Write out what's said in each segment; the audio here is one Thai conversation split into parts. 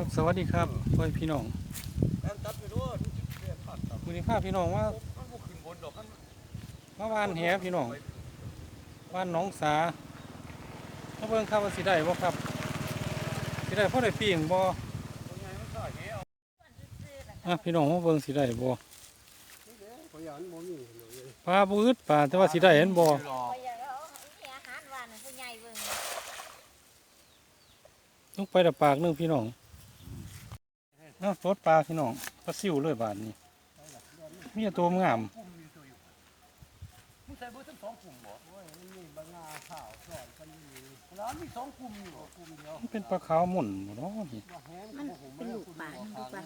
ครับสวัสดีครับพ่อพี่น้องแอนตัดไปด้วยเรียกขาดตับวันนี้พาพี่น้องว่ามันบ่ขึ้นบนดอกมันมาวานแหพี่น้องวานหน้องสามาเบิ่งครับว่าสิได้บ่ครับสิได้พ่อได้ปีงบ่ตัวใหญ่มันสายแหวอะพี่น้องมาเบิ่งสิได้บ่พยานบ่มีเลยปลาบ่อึดปลาแต่ว่าสิได้เห็นบ่ไปอย่างเอาอีอาหารหวานน่ะผู้ใหญ่เบิ่งต้องไปแต่ปากหนึงพี่น้องเนาะรถปลาพี่น้องปลาซิวเลยบาดนี้มีแต่ตัวงามกลุ่มมีตัวอยู่มึงใส่เบอร์ทั้งสองกลุ่มบ่โอ้ยมันมีบางาข้าวสอนกันอยู่ร้านมีสองกลุ่มอยู่กลุ่มเดียวมันเป็นปลาขาวหมุนบ่เนาะนี่ว่าแห้งมันเป็นลูกป่านี่ลูกป่า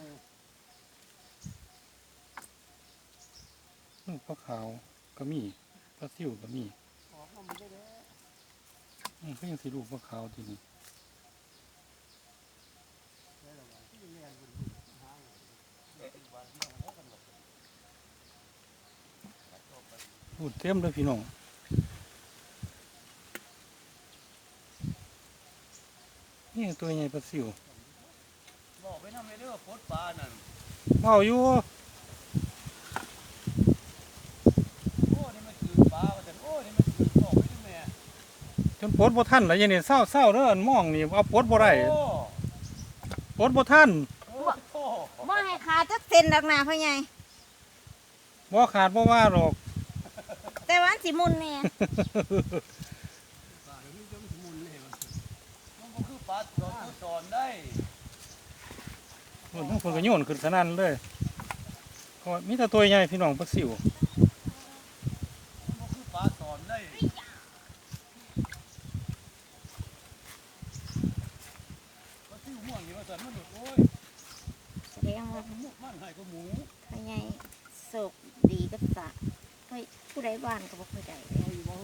ลูกปลาขาวก็มีปลาซิวก็มีออกมามันได้แล้วอืมก็ยังสิลูกปลาขาวที่นี่ ได้แล้วว่าที่แม่นบนหางเด็กบ้านน้องเขากันหมด พูดเต็มเลยพี่น้องนี่ตัวใหญ่ปลาซิวบอกไปนำไปเด้อโคตรปลานั่นเมาอยู่โอ้นี่มันคือปลาว่าแต่โอ้นี่มันคือบอกไปด้วยแม่จนปลดบ่ทันแล้วยันนี่เศร้าเศร้าเด้ออันมองนี่เอาปลดบ่ได้โอ้ปลดบ่ทันโอ้โหบ่ให้ขาดจักเส้นดอกหนาพ่อใหญ่บ่ขาดบ่ว่าหรอกแต่ว่าอัน สิมุนแน่ปลาเดี๋ยวนี้จะมันมุนเลยมันมันก็คือปลาสอนสอนได้เพิ่นเพิ่นก็โยนขึ้นสนั่นเลยก็มีแต่ตัวใหญ่พี่น้องปลาซิวมันก็คือปลาสอนได้ปลาที่ห่วงนี่ว่าสันมันหลุดโอ้ยแสดงว่ามันให้ก็หมูพ่อใหญ่โศกดีกับสะ เฮ้ยผู้ใดบ้านก็บ่เคยได้เอา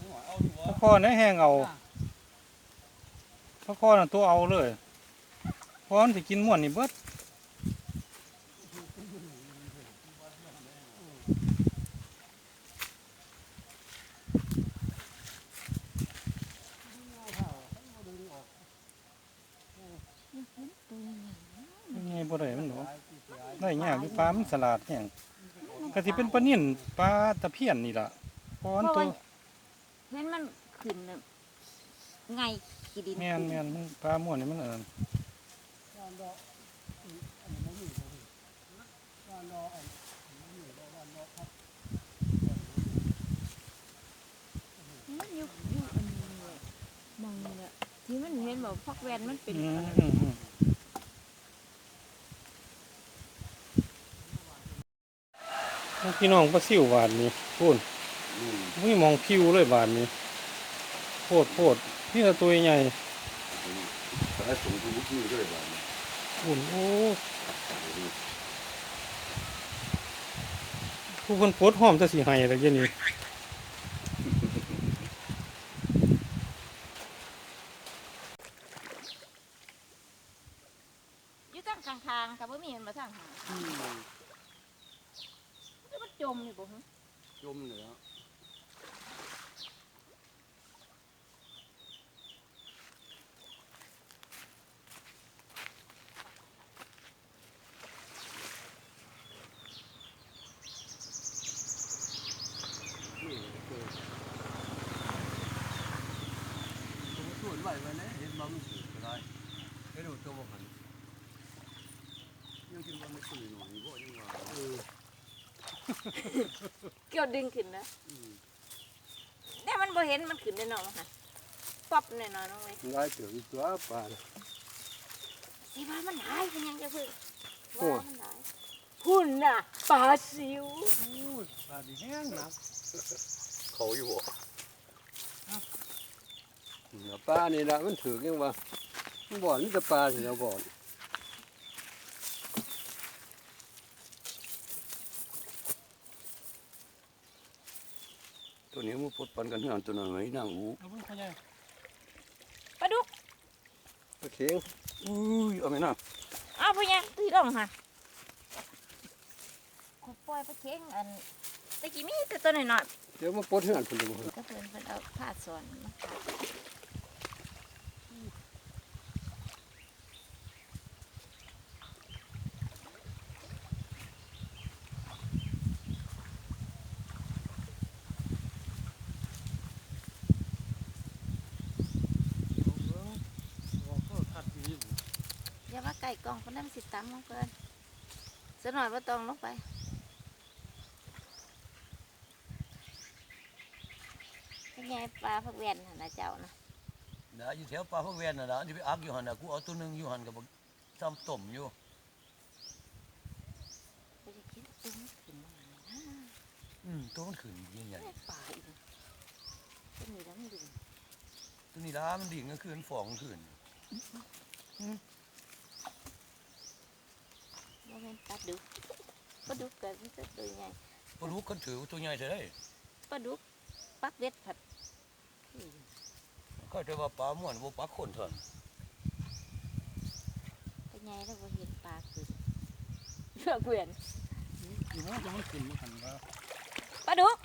อพ่อเอาอยู่พวะอคอในแห้งเอาพอคอน่ะตัวเอาเลยพราะมันสิกินม่วนนี่เบิดไงบ่ได้มันดอกได้ยากอยู่ปลามันสลาดแห้ง ก็สิเป็นปลานิ่นปลาตะเพียนนี่ล่ะเพราะมันตัวเห็นมันขึ้นน่ะไงขี้ดินแม่นแม่นมันปลาม่วนนี่มันเอิ้นมันอยู่อยู่อันนี้แหละมองนี่แหละที่มันเห็นบอกพักแวนมันเป็นอืมอืมอืม พี่น้องปลาซิวหวานนี่พูนมีมองคิวเลยบานนี้โพดโพดนี่ละตัวใหญ่สายสูงทุกที่ด้วยบ้านพูนโอ้ผู้คนโพดหอมจะสีไห้อะไรเงี้ยนี่อยู่ตั้งข้างๆกับบ่มีมันมาทางหาแล้วมัน จมอยู่บ่ฮะจมเลยฮะส่วนไหวไว้นะเห็นมันมันสืบก็ได้ให้ดูตัวมันยังคิดว่าไมันสื่อหน่อยบ่ยังว่า เออเกี่ยวดึงขึ้นนะแต่มันบ่เห็นมันขึ้นได้เนาะค่ะป๊อบแน่นอนน้องเว้ยร้ายเถื่อนตัวปลาสิว่ามันหายเป็นหยังจะเพิ่งโอ้ว่ามันหายหุ่นน่ะปลาซิวปลาดีแห้งนะเขาอยู่บ่เนี่ยปลานี่ละมันถือยังว่ามันบ่อนมันจะปลาสิเราบ่อน ตัวนี้มันปดปันกันเฮือนตัวนั้นไว้นางอูเอาเบิ่งพ่อใหญ่ปลาดุกปลาเข็งอุ้ยเอาไหมนะอ้าวพ่อยังตีดองค่ะขอปล่อยปลาเค็งอันตะกี้มีแต่ตัวน้อยเดี๋ยวมันปดเฮือนคนเดียวบ่ๆก็เพิ่นเพิ่นเอาผ้าสอนมาขาด ใกล้กล้องคนนั้นสิตำลงเพิ่นสหน่อยว่าต้องลงไปเป็นไงปลาพักเวียนหั่นนะเจ้านะนะอยู่แถวป่าพวกเวนน่ะนะที่ไปอักอยู่หั่นน่ะกูเอาตัวหนึงอยู่หั่นกับซ้ำต้มอยู่ไปจะคิดตึงขึ้นมาเลยนะอืมตัวมันขึ้นยิ่งใหญ่ไอ้ปลาอีกก็มีแล้วมันดึงตัวนี้ล้ามันดิ่งก็ขึ้นฟองขึ้น ว่าเป็นปลาดุกปลาดุกเกิดมันจะตัวใหญ่ปลาลูกก็ถือว่าตัวใหญ่ใช่ได้ปลาดุกปักเด็ดผัดก็จะว่าปลาม่วนบ่ปลาคนเท่านั้นตัวใหญ่แล้วก็เห็นปลาขึ้นเลือกเวียนอยู่ว่ายังมันขึ้นมันหันว่าปลาดุก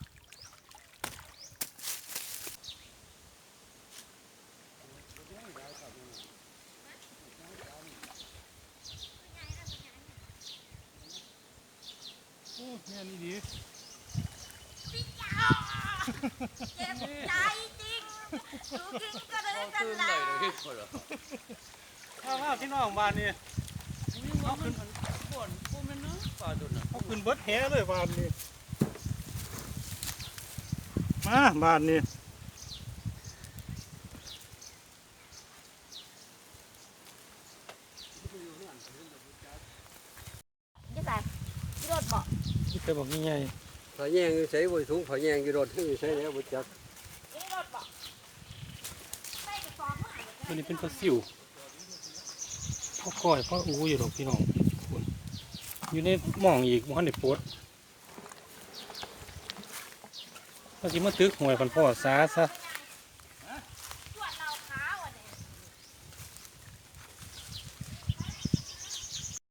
โอ้แม่นี่ดี เจ็บ ใจจริงดูกินก็เลยกันละข้าวข้าวพี่น้องบ้านนี่เอาขึ้นมันบ่อนบ่แม่นนะปลาตัวนั้นเขาขึ้นเบิดแหเลยบ้านนี่มาบ้านนี่ยี่สายพี่รถเบอกที่เคยบอกง่าย ผาแยงอยู่ใส่บ่ถุงผาแยงอยู่รถอยู่ใส่แล้วบนจักมันนี้เป็นปลาซิวพ่อก้อยพ่ออูอยู่ดอกพี่น้องคุณอยู่ในหม่องอีกมันในปวดพอสิมาตึกหวยพันพ่อสาซะ